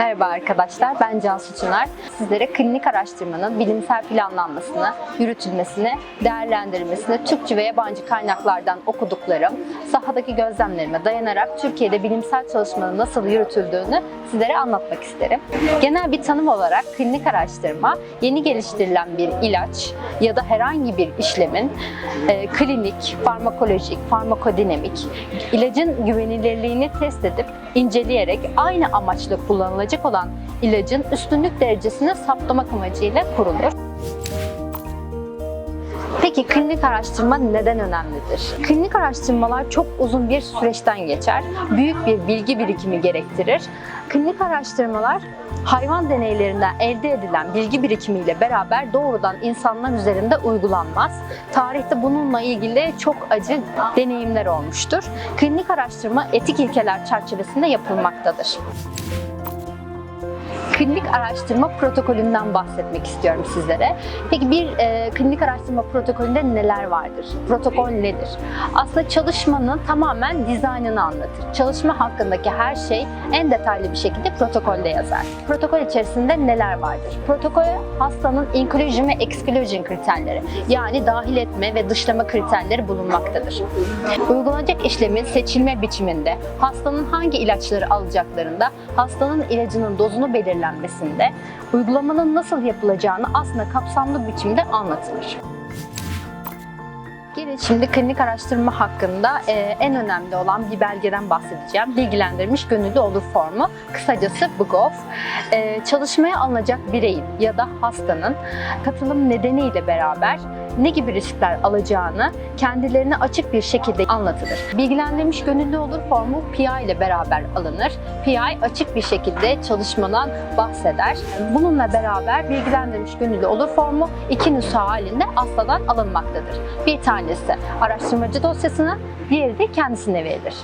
Merhaba arkadaşlar, ben Cansu Çınar. Sizlere klinik araştırmanın bilimsel planlanmasını, yürütülmesini, değerlendirilmesini Türkçe ve yabancı kaynaklardan okuduklarım, sahadaki gözlemlerime dayanarak Türkiye'de bilimsel çalışmanın nasıl yürütüldüğünü sizlere anlatmak isterim. Genel bir tanım olarak klinik araştırma, yeni geliştirilen bir ilaç ya da herhangi bir işlemin e, klinik, farmakolojik, farmakodinamik, ilacın güvenilirliğini test edip inceleyerek aynı amaçla kullanılacak olan ilacın üstünlük derecesini saptamak amacıyla kurulur. Peki klinik araştırma neden önemlidir? Klinik araştırmalar çok uzun bir süreçten geçer. Büyük bir bilgi birikimi gerektirir. Klinik araştırmalar hayvan deneylerinden elde edilen bilgi birikimiyle beraber doğrudan insanlar üzerinde uygulanmaz. Tarihte bununla ilgili çok acı deneyimler olmuştur. Klinik araştırma etik ilkeler çerçevesinde yapılmaktadır klinik araştırma protokolünden bahsetmek istiyorum sizlere. Peki bir e, klinik araştırma protokolünde neler vardır? Protokol nedir? Aslında çalışmanın tamamen dizaynını anlatır. Çalışma hakkındaki her şey en detaylı bir şekilde protokolde yazar. Protokol içerisinde neler vardır? Protokol hastanın inclusion ve exclusion kriterleri yani dahil etme ve dışlama kriterleri bulunmaktadır. Uygulanacak işlemin seçilme biçiminde, hastanın hangi ilaçları alacaklarında, hastanın ilacının dozunu belirlenmesinde, uygulamanın nasıl yapılacağını aslında kapsamlı biçimde anlatılır. Gelin şimdi klinik araştırma hakkında e, en önemli olan bir belgeden bahsedeceğim. Bilgilendirilmiş gönüllü olur formu, kısacası BGOF. E, çalışmaya alınacak bireyin ya da hastanın katılım nedeniyle beraber ne gibi riskler alacağını kendilerine açık bir şekilde anlatılır. Bilgilendirilmiş gönüllü olur formu PI ile beraber alınır. PI açık bir şekilde çalışmadan bahseder. Bununla beraber bilgilendirilmiş gönüllü olur formu iki nüsha halinde asladan alınmaktadır. Bir tanesi araştırmacı dosyasına, diğeri de kendisine verilir.